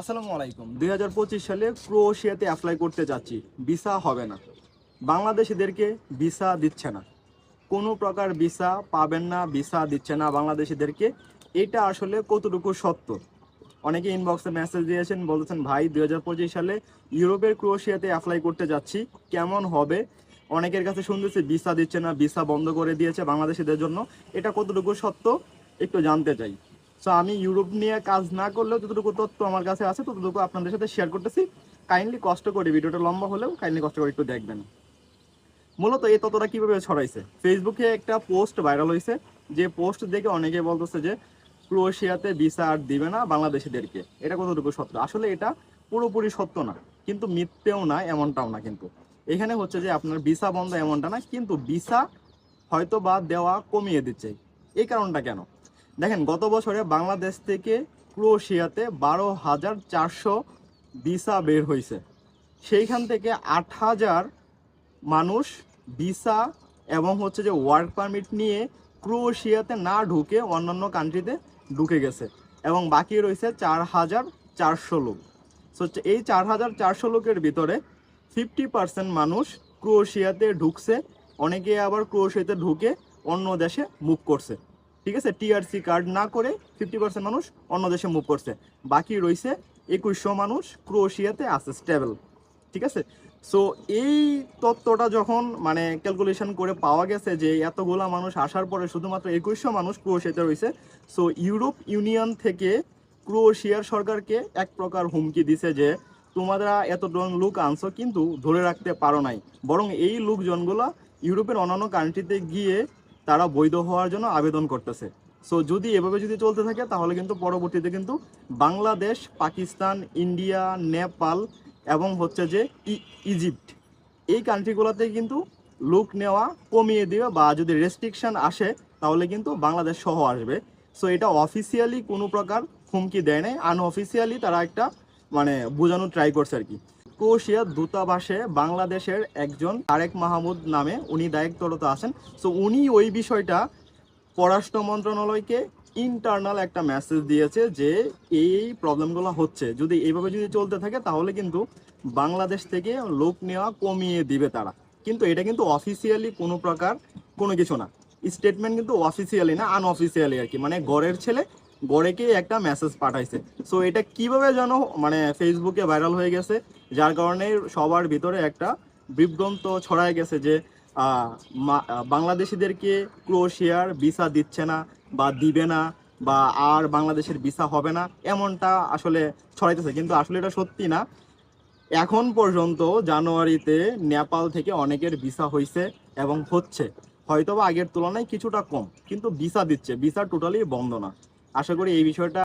আসসালামু আলাইকুম। দুই হাজার পঁচিশ সালে ক্রোয়েশিয়াতে অ্যাপ্লাই করতে যাচ্ছি। ভিসা হবে না। বাংলাদেশিদেরকে ভিসা দিচ্ছে না। কোনো প্রকার ভিসা পাবেন না, ভিসা দিচ্ছে না বাংলাদেশিদেরকে। এটা আসলে কতটুকু সত্য? অনেকে ইনবক্সে মেসেজ দিয়েছেন, বলতেছেন, ভাই, দুই হাজার পঁচিশ সালে ইউরোপের ক্রোয়েশিয়াতে অ্যাপ্লাই করতে যাচ্ছি। কেমন হবে? অনেকের কাছে শুনতেছি, ভিসা দিচ্ছে না, ভিসা বন্ধ করে দিয়েছে বাংলাদেশিদের জন্য। এটা কতটুকু সত্য? একটু জানতে চাই। সো আমি ইউরোপ নিয়ে কাজ না করলেও যতটুকু তথ্য আমার কাছে আছে, ততটুকু আপনাদের সাথে শেয়ার করতেছি। কাইন্ডলি কষ্ট করে ভিডিওটা লম্বা হলেও কাইন্ডলি কষ্ট করে একটু দেখবেন। মূলত এই ততটা কীভাবে ছড়াইছে? ফেসবুকে একটা পোস্ট ভাইরাল হয়েছে যে পোস্ট দেখে অনেকে বলতেছে যে, ক্রোয়েশিয়াতে ভিসা আর দিবে না বাংলাদেশিদেরকে। এটা কতটুকু সত্য? আসলে এটা পুরোপুরি সত্য না, কিন্তু মিথ্যেও না, এমনটাও না কিন্তু। এখানে হচ্ছে যে আপনার ভিসা বন্ধ এমনটা না, কিন্তু ভিসা হয়তো বা দেওয়া কমিয়ে দিচ্ছে। এই কারণটা কেন? দেখেন, গত বছরে বাংলাদেশ থেকে ক্রোয়েশিয়াতে বারো হাজার চারশো ভিসা বের হয়েছে। সেইখান থেকে আট হাজার মানুষ ভিসা এবং হচ্ছে যে ওয়ার্ক পারমিট নিয়ে ক্রোয়েশিয়াতে না ঢুকে অন্যান্য কান্ট্রিতে ঢুকে গেছে এবং বাকি রয়েছে চার হাজার চারশো লোক। সো এই চার হাজার চারশো লোকের ভিতরে ফিফটি পার্সেন্ট মানুষ ক্রোয়েশিয়াতে ঢুকছে, অনেকে আবার ক্রোয়েশিয়াতে ঢুকে অন্য দেশে মুভ করছে। ঠিক আছে? টিআরসি কার্ড না করে ফিফটি পার্সেন্ট মানুষ অন্য দেশে মুভ করছে। বাকি রয়েছে একুশশো মানুষ ক্রোয়েশিয়াতে আছে স্টেবল ঠিক আছে? সো এই তত্ত্বটা যখন মানে ক্যালকুলেশন করে পাওয়া গেছে যে এতগুলা মানুষ আসার পরে শুধুমাত্র একুশশো মানুষ ক্রোয়েশিয়াতে রয়েছে সো ইউরোপ ইউনিয়ন থেকে ক্রোয়েশিয়ার সরকারকে এক প্রকার হুমকি দিছে যে, তোমরা এতজন লোক আনছো কিন্তু ধরে রাখতে পারো নাই। বরং এই লোকজনগুলো ইউরোপের অন্যান্য কান্ট্রিতে গিয়ে তারা বৈধ হওয়ার জন্য আবেদন করতেছে। সো যদি এভাবে যদি চলতে থাকে, তাহলে কিন্তু পরবর্তীতে কিন্তু বাংলাদেশ, পাকিস্তান, ইন্ডিয়া, নেপাল এবং হচ্ছে যে ইজিপ্ট, এই কান্ট্রিগুলোতে কিন্তু লোক নেওয়া কমিয়ে দিবে বা যদি রেস্ট্রিকশন আসে, তাহলে কিন্তু বাংলাদেশ সহ আসবে। সো এটা অফিসিয়ালি কোনো প্রকার হুমকি দেয় নাই। আনঅফিসিয়ালি তারা একটা মানে বোঝানোর ট্রাই করছে আর কি। ক্রোয়েশিয়ার দূতাবাসে বাংলাদেশের একজন তারেক মাহমুদ নামে উনি দায়িত্বরত আছেন। সো উনি ওই বিষয়টা পররাষ্ট্র মন্ত্রণালয়কে ইন্টারনাল একটা মেসেজ দিয়েছে যে এই এই প্রবলেমগুলো হচ্ছে। যদি এইভাবে যদি চলতে থাকে, তাহলে কিন্তু বাংলাদেশ থেকে লোক নেওয়া কমিয়ে দিবে তারা। কিন্তু এটা কিন্তু অফিসিয়ালি কোনো প্রকার কোনো কিছু না। স্টেটমেন্ট কিন্তু অফিসিয়ালি না আনঅফিসিয়ালি আর কি। মানে গড়ের ছেলে গড়েকে একটা মেসেজ পাঠাইছে। সো এটা কীভাবে যেন মানে ফেসবুকে ভাইরাল হয়ে গেছে, যার কারণে সবার ভিতরে একটা বিভ্রান্ত ছড়ায় গেছে যে বাংলাদেশিদেরকে ক্রোয়েশিয়ার ভিসা দিচ্ছে না বা দিবে না বা আর বাংলাদেশের ভিসা হবে না, এমনটা আসলে ছড়াইতেছে। কিন্তু আসলে এটা সত্যি না। এখন পর্যন্ত জানুয়ারিতে নেপাল থেকে অনেকের ভিসা হয়েছে এবং হচ্ছে। হয়তোবা আগের তুলনায় কিছুটা কম, কিন্তু ভিসা দিচ্ছে। ভিসা টোটালি বন্ধ না। আশা করি এই বিষয়টা